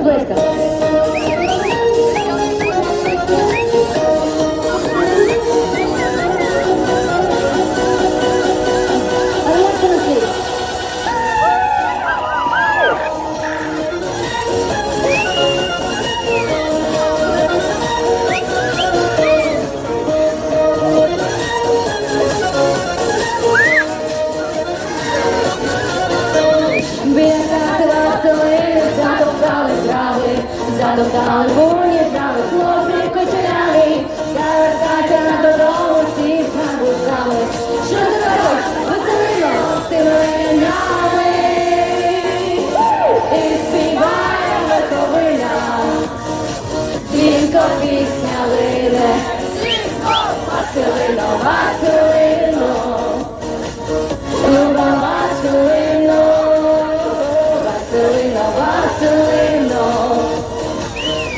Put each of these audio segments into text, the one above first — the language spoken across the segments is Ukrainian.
We are go, на селили, затоптали трави, затоптали буні, трави, хлопці кочеряві, та вертаться додому всі забусали. Що ти робиш? Веселино, з нами, і співає верховина, дзвінко пісня лине, Василино, Василино. Василино, Василино,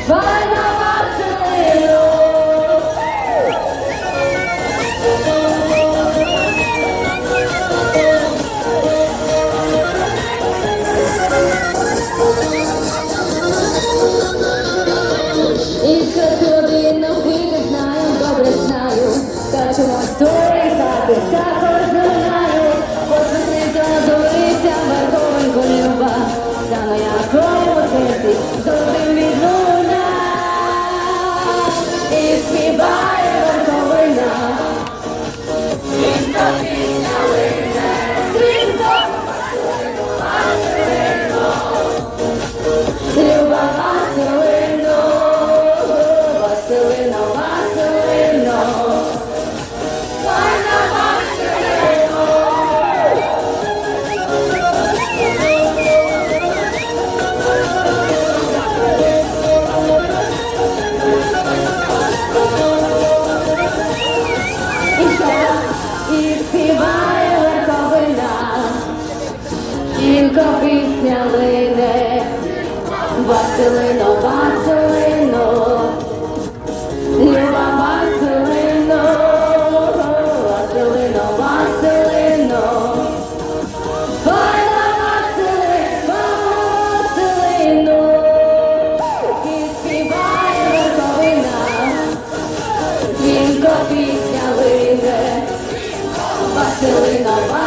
Файна Василино. І тобі новини знаю, добре знаю, та чому історії хати Пісня лине, Василино, Василино, Люба Василино, Василино, Василино, Файна Василино, Василино, і співає верховина, тільки пісня лине, Василино, Василино,